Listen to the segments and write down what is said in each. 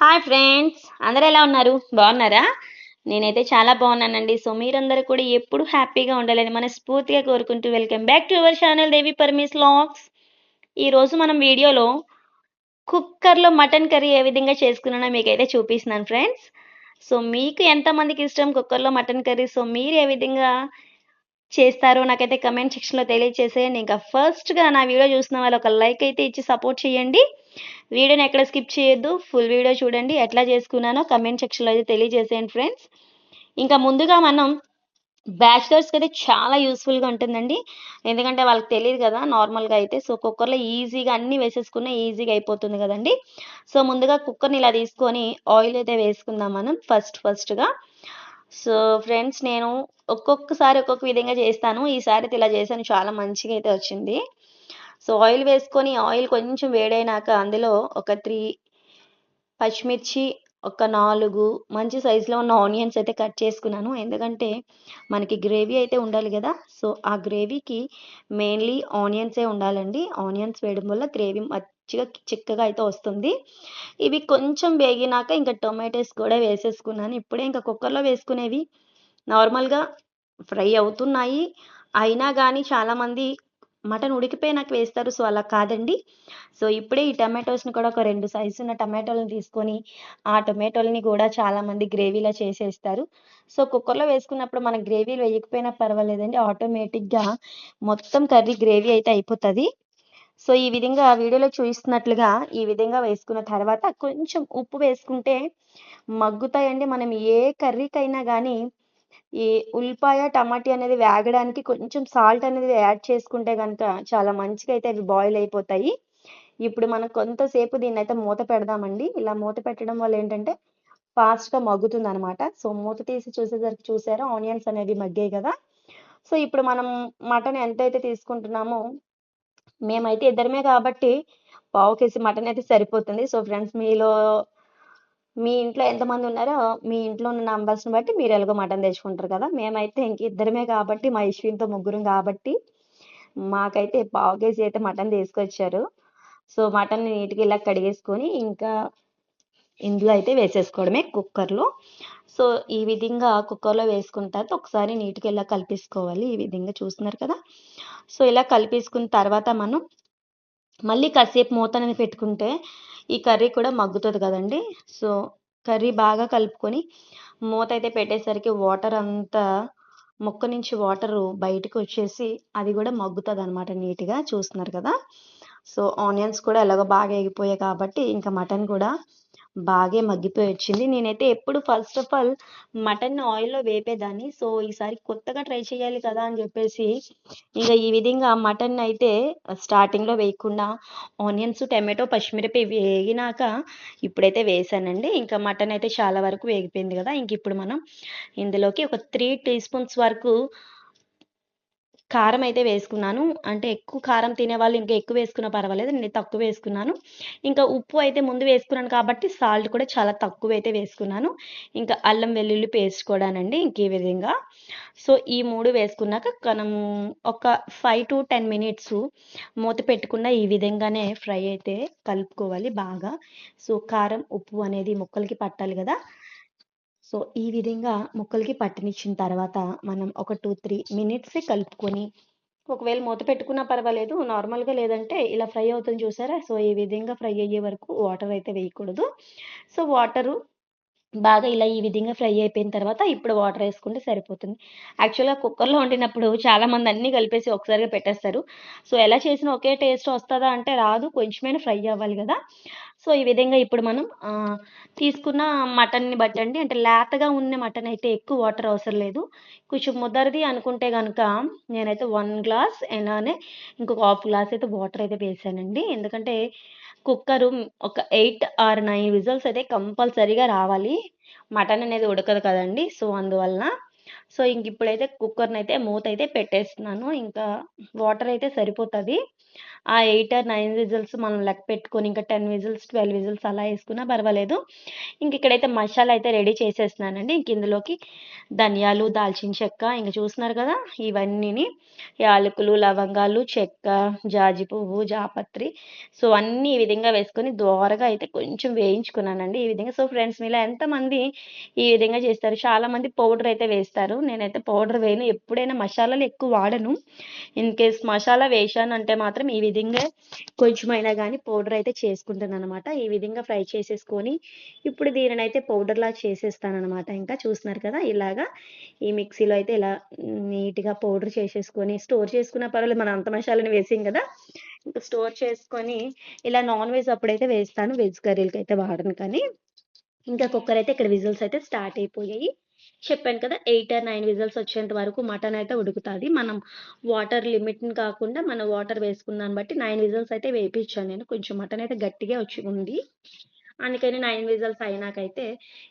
Hi friends అందరూ ఎలా ఉన్నారు? బాగున్నారా? నేనైతే చాలా బాగున్నానండి. సో మీరందరూ కూడా ఎప్పుడు హ్యాపీగా ఉండాలని మనస్ఫూర్తిగా కోరుకుంటూ welcome back to our channel Devi పర్మిస్ logs ఈరోజు మనం వీడియోలో కుక్కర్లో మటన్ కర్రీ ఏ విధంగా చేసుకున్నానో మీకైతే చూపిస్తున్నాను ఫ్రెండ్స్ సో మీకు ఎంతమందికి ఇష్టం కుక్కర్లో మటన్ కర్రీ? సో మీరు ఏ విధంగా చేస్తారో నాకైతే కమెంట్ సెక్షన్లో తెలియజేసేయండి ఇంకా ఫస్ట్గా నా వీడియో చూసిన వాళ్ళు ఒక లైక్ అయితే ఇచ్చి సపోర్ట్ చేయండి. వీడియోని ఎక్కడ స్కిప్ చేయొద్దు ఫుల్ వీడియో చూడండి. ఎట్లా చేసుకున్నానో కమెంట్ సెక్షన్లో అయితే తెలియజేసేయండి ఫ్రెండ్స్. ఇంకా ముందుగా మనం బ్యాచిలర్స్కి అయితే చాలా యూస్ఫుల్గా ఉంటుందండి. ఎందుకంటే వాళ్ళకి తెలియదు కదా నార్మల్గా అయితే. సో కుక్కర్లో ఈజీగా అన్నీ వేసేసుకున్న ఈజీగా అయిపోతుంది కదండి. సో ముందుగా కుక్కర్ని ఇలా తీసుకొని ఆయిల్ అయితే వేసుకుందాం మనం ఫస్ట్ ఫస్ట్గా సో ఫ్రెండ్స్ నేను ఒక్కొక్కసారి ఒక్కొక్క విధంగా చేస్తాను. ఈసారి అయితే ఇలా చేశాను. చాలా మంచిగా అయితే వచ్చింది. సో ఆయిల్ వేసుకొని ఆయిల్ కొంచెం వేడైనాక అందులో ఒక త్రీ పచ్చిమిర్చి ఒక నాలుగు మంచి సైజులో ఉన్న ఆనియన్స్ అయితే కట్ చేసుకున్నాను. ఎందుకంటే మనకి గ్రేవీ అయితే ఉండాలి కదా సో ఆ గ్రేవీకి మెయిన్లీ ఆనియన్సే ఉండాలండి. ఆనియన్స్ వేయడం వల్ల గ్రేవీ మంచిగా చిక్కగా అయితే వస్తుంది. ఇవి కొంచెం వేగినాక ఇంకా టొమాటోస్ కూడా వేసేసుకున్నాను. ఇప్పుడే ఇంకా కుక్కర్లో వేసుకునేవి నార్మల్గా ఫ్రై అవుతున్నాయి. అయినా కానీ చాలామంది మటన్ ఉడికిపోయినాక వేస్తారు. సో అలా కాదండి. సో ఇప్పుడే ఈ టమాటోస్ని కూడా ఒక రెండు సైజు ఉన్న టమాటోలను తీసుకొని ఆ టొమాటోలని కూడా చాలామంది గ్రేవీలా చేసేస్తారు. సో కుక్కర్లో వేసుకున్నప్పుడు మన గ్రేవీ వేయకపోయినా పర్వాలేదండి. ఆటోమేటిక్గా మొత్తం కర్రీ గ్రేవీ అయితే అయిపోతుంది. సో ఈ విధంగా వీడియోలో చూపిస్తున్నట్లుగా ఈ విధంగా వేసుకున్న తర్వాత కొంచెం ఉప్పు వేసుకుంటే మగ్గుతాయండి. మనం ఏ కర్రీకైనా కానీ ఈ ఉల్లిపాయ టమాటీ అనేది వేగడానికి కొంచెం సాల్ట్ అనేది యాడ్ చేసుకుంటే కనుక చాలా మంచిగా అయితే అవి బాయిల్ అయిపోతాయి. ఇప్పుడు మనం కొంతసేపు దీన్ని అయితే మూత పెడదామండి. ఇలా మూత పెట్టడం వల్ల ఏంటంటే ఫాస్ట్గా మగ్గుతుంది అనమాట సో మూత తీసి చూసేసరికి చూసారా ఆనియన్స్ అనేవి మగ్గాయి కదా. సో ఇప్పుడు మనం మటన్ ఎంతైతే తీసుకుంటున్నామో మేమైతే ఇద్దరమే కాబట్టి పావు కేజీ మటన్ అయితే సరిపోతుంది. సో ఫ్రెండ్స్ మీలో మీ ఇంట్లో ఎంతమంది ఉన్నారో మీ ఇంట్లో ఉన్న నంబర్స్ని బట్టి మీరు ఎలాగో మటన్ తెచ్చుకుంటారు కదా? మేమైతే ఇంక ఇద్దరమే కాబట్టి మా ఇష్విన్తో ముగ్గురం కాబట్టి మాకైతే పావు కేజీ అయితే మటన్ తీసుకొచ్చారు. సో మటన్ నీట్గా ఇలా కడిగేసుకొని ఇంకా ఇందులో అయితే వేసేసుకోవడమే కుక్కర్లో. సో ఈ విధంగా కుక్కర్లో వేసుకున్న తర్వాత ఒకసారి నీట్గా ఇలా కలిపేసుకోవాలి. ఈ విధంగా చూస్తున్నారు కదా? సో ఇలా కలిపేసుకున్న తర్వాత మనం మళ్ళీ కాసేపు మూత పెట్టుకుంటే ఈ కర్రీ కూడా మగ్గుతుంది కదండి. సో కర్రీ బాగా కలుపుకొని మూత అయితే పెట్టేసరికి వాటర్ అంతా మొక్క నుంచి వాటరు బయటకు వచ్చేసి అది కూడా మగ్గుతుంది అనమాట నీట్గా. చూస్తున్నారు కదా? సో ఆనియన్స్ కూడా ఎలాగో బాగా ఎగిపోయాయి కాబట్టి ఇంకా మటన్ కూడా బాగా మగ్గిపోయి వచ్చింది. నేనైతే ఎప్పుడు ఫస్ట్ ఆఫ్ ఆల్ మటన్ ఆయిల్లో వేపేదాన్ని. సో ఈసారి కొత్తగా ట్రై చేయాలి కదా అని చెప్పేసి ఇక ఈ విధంగా మటన్ అయితే స్టార్టింగ్లో వేయకుండా ఆనియన్స్ టమాటో పచ్చిమిరపకాయ వేగినాక ఇప్పుడైతే వేసానండి. ఇంకా మటన్ అయితే చాలా వరకు వేగిపోయింది కదా. ఇంక ఇప్పుడు మనం ఇందులోకి ఒక త్రీ టీ స్పూన్స్ వరకు కారం అయితే వేసుకున్నాను. అంటే ఎక్కువ కారం తినే వాళ్ళు ఇంకా ఎక్కువ వేసుకున్నా పర్వాలేదు. నేను తక్కువ వేసుకున్నాను. ఇంకా ఉప్పు అయితే ముందు వేసుకున్నాను కాబట్టి సాల్ట్ కూడా చాలా తక్కువ అయితే వేసుకున్నాను. ఇంకా అల్లం వెల్లుల్లి పేస్ట్ కూడానండి ఇంక ఈ విధంగా. సో ఈ మూడు వేసుకున్నాక మనం ఒక ఫైవ్ టు టెన్ మినిట్స్ మూత పెట్టుకున్న ఈ విధంగానే ఫ్రై అయితే కలుపుకోవాలి బాగా. సో కారం ఉప్పు అనేది ముక్కలకి పట్టాలి కదా. సో ఈ విధంగా ముక్కలకి పట్టనిచ్చిన తర్వాత మనం ఒక టూ త్రీ మినిట్స్ కలుపుకొని ఒకవేళ మూత పెట్టుకున్నా పర్వాలేదు నార్మల్గా లేదంటే ఇలా ఫ్రై అవుతుంది చూసారా? సో ఈ విధంగా ఫ్రై అయ్యే వరకు వాటర్ అయితే వేయకూడదు. సో వాటరు బాగా ఇలా ఈ విధంగా ఫ్రై అయిపోయిన తర్వాత ఇప్పుడు వాటర్ వేసుకుంటే సరిపోతుంది. యాక్చువల్గా కుక్కర్లో వండినప్పుడు చాలామంది అన్నీ కలిపేసి ఒకసారిగా పెట్టేస్తారు. సో ఎలా చేసినా ఒకే టేస్ట్ వస్తుందా అంటే రాదు. కొంచెమైనా ఫ్రై అవ్వాలి కదా. సో ఈ విధంగా ఇప్పుడు మనం తీసుకున్న మటన్ని బట్టండి అంటే లేతగా ఉన్న మటన్ అయితే ఎక్కువ వాటర్ అవసరం లేదు. కొంచెం ముదరది అనుకుంటే కనుక నేనైతే వన్ గ్లాస్ అలానే ఇంకొక హాఫ్ గ్లాస్ అయితే వాటర్ అయితే వేసానండి. ఎందుకంటే కుక్కరు ఒక ఎయిట్ ఆర్ నైన్ విజల్స్ అయితే కంపల్సరీగా రావాలి. మటన్ అనేది ఉడకదు కదండి. సో అందువలన సో ఇంక ఇప్పుడైతే కుక్కర్ని అయితే మూత అయితే పెట్టేస్తున్నాను. ఇంకా వాటర్ అయితే సరిపోతుంది. ఆ ఎయిట్ ఆర్ నైన్ విజిల్స్ మనం లెక్క పెట్టుకొని ఇంకా టెన్ విజిల్స్ ట్వెల్వ్ విజిల్స్ అలా వేసుకున్నా పర్వాలేదు. ఇంక ఇక్కడైతే మసాలా అయితే రెడీ చేసేస్తున్నానండి. ఇంక ఇందులోకి ధనియాలు దాల్చిన చెక్క ఇంక చూస్తున్నారు కదా ఇవన్నీని. యాలకులు లవంగాలు చెక్క జాజి పువ్వు జాపత్రి. సో అన్నీ ఈ విధంగా వేసుకొని దోరగా అయితే కొంచెం వేయించుకున్నానండి ఈ విధంగా. సో ఫ్రెండ్స్ మీలో ఎంతమంది ఈ విధంగా చేస్తారు? చాలామంది పౌడర్ అయితే వేస్తారు. నేనైతే పౌడర్ వేయను. ఎప్పుడైనా మసాలాలు ఎక్కువ వాడను. ఇన్ కేస్ మసాలా వేసాను అంటే మాత్రం ఈ విధంగా కొంచెమైనా కానీ పౌడర్ అయితే చేసుకుంటాను అనమాట ఈ విధంగా ఫ్రై చేసేసుకొని ఇప్పుడు దీనిని అయితే పౌడర్లా చేసేస్తాను అనమాట ఇంకా చూస్తున్నారు కదా ఇలాగా ఈ మిక్సీలో అయితే ఇలా నీట్గా పౌడర్ చేసేసుకొని స్టోర్ చేసుకున్న పర్వాలేదు మనం అంత మసాలాని వేసాం కదా. ఇంకా స్టోర్ చేసుకొని ఇలా నాన్ వెజ్ అప్పుడైతే వేస్తాను. వెజ్ కర్రీలకి అయితే వాడను కానీ. ఇంకా కుక్కర్ అయితే ఇక్కడ విజిల్స్ అయితే స్టార్ట్ అయిపోయాయి. చెప్పాను కదా ఎయిట్ ఆర్ నైన్ విజల్స్ వచ్చేంత వరకు మటన్ అయితే ఉడుకుతుంది. మనం వాటర్ లిమిట్ని కాకుండా మనం వాటర్ వేసుకున్నాను బట్టి నైన్ విజల్స్ అయితే వేయించాను నేను. కొంచెం మటన్ అయితే గట్టిగా వచ్చి ఉంది. అందుకని నైన్ విజల్స్ అయినాకైతే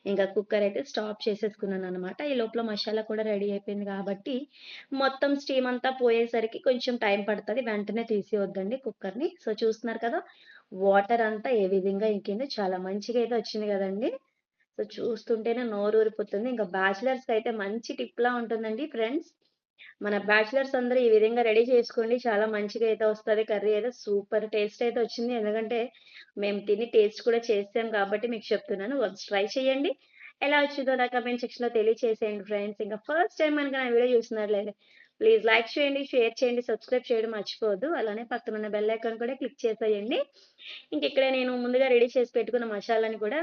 ఇంకా కుక్కర్ అయితే స్టాప్ చేసేసుకున్నాను అనమాట ఈ లోపల మసాలా కూడా రెడీ అయిపోయింది కాబట్టి మొత్తం స్టీమ్ అంతా పోయేసరికి కొంచెం టైం పడుతుంది. వెంటనే తీసి వద్దండి కుక్కర్ని సో చూస్తున్నారు కదా వాటర్ అంతా ఏ విధంగా ఇంకింది చాలా మంచిగా అయితే వచ్చింది కదండి. సో చూస్తుంటేనే నోరు ఊరిపోతుంది ఇంకా బ్యాచిలర్స్ అయితే మంచి టిప్లా ఉంటుందండి ఫ్రెండ్స్. మన బ్యాచిలర్స్ అందరూ ఈ విధంగా రెడీ చేసుకోండి. చాలా మంచిగా అయితే వస్తుంది. కర్రీ అయితే సూపర్ టేస్ట్ అయితే వచ్చింది. ఎందుకంటే మేము తిని టేస్ట్ కూడా చేసాం కాబట్టి మీకు చెప్తున్నాను. వన్స్ ట్రై చేయండి. ఎలా వచ్చిందో నా కమెంట్ సెక్షన్లో తెలియచేసేయండి ఫ్రెండ్స్. ఇంకా ఫస్ట్ టైం మనకి నా వీడియో చూసినట్లయితే ప్లీజ్ లైక్ చేయండి షేర్ చేయండి సబ్స్క్రైబ్ చేయడం మర్చిపోవద్దు. అలానే పక్కన ఉన్న బెల్ ఐకాన్ కూడా క్లిక్ చేసేయండి. ఇంక ఇక్కడ నేను ముందుగా రెడీ చేసి పెట్టుకున్న మసాలాని కూడా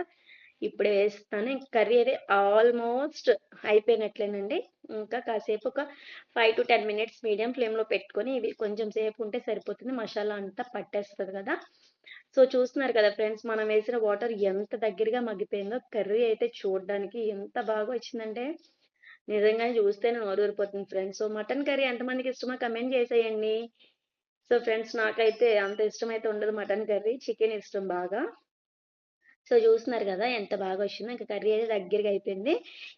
ఇప్పుడే వేస్తాను. కర్రీ అయితే ఆల్మోస్ట్ అయిపోయినట్లేనండి. ఇంకా కాసేపు ఒక five to ten minutes medium ఫ్లేమ్లో పెట్టుకొని ఇవి కొంచెం సేపు ఉంటే సరిపోతుంది. మసాలా అంతా పట్టేస్తుంది కదా. సో చూస్తున్నారు కదా ఫ్రెండ్స్ మనం వేసిన వాటర్ ఎంత దగ్గరగా మగ్గిపోయిందో. కర్రీ అయితే చూడడానికి ఎంత బాగా వచ్చిందంటే నిజంగా చూస్తే నోరు ఊరిపోతుంది ఫ్రెండ్స్. సో మటన్ కర్రీ ఎంతమందికి ఇష్టమో కమెంట్ చేసేయండి. సో ఫ్రెండ్స్ నాకైతే అంత ఇష్టం అయితే ఉండదు మటన్ కర్రీ. చికెన్ ఇష్టం బాగా. సో చూస్తున్నారు కదా ఎంత బాగా వచ్చిందో. ఇంకా కర్రీ అయితే దగ్గరగా అయిపోయింది.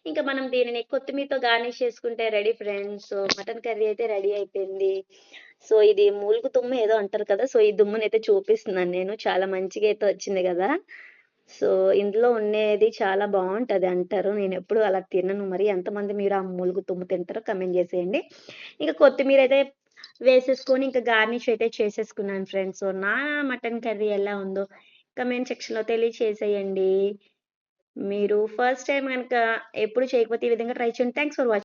ఇంకా మనం దీనిని కొత్తిమీరతో గార్నిష్ చేసుకుంటే ready friends. So mutton curry అయితే రెడీ అయిపోయింది. సో ఇది మూలుగు తుమ్ము ఏదో అంటారు కదా సో ఈ దుమ్ముని అయితే చూపిస్తున్నాను నేను. చాలా మంచిగా అయితే వచ్చింది కదా. సో ఇందులో ఉండేది చాలా బాగుంటుంది అంటారు. నేను ఎప్పుడు అలా తినను. మరి ఎంతమంది మీరు ఆ మూలుగు తుమ్ము తింటారో కమెంట్ చేసేయండి. ఇంకా కొత్తిమీర అయితే వేసేసుకొని ఇంకా గార్నిష్ అయితే చేసేసుకున్నాను ఫ్రెండ్స్. సో నా మటన్ కర్రీ ఎలా ఉందో కమెంట్ సెక్షన్లో తెలియచేసేయండి. మీరు ఫస్ట్ టైం కనుక ఎప్పుడు చేయకపోతే ఈ విధంగా ట్రై చేయండి. Thanks for watching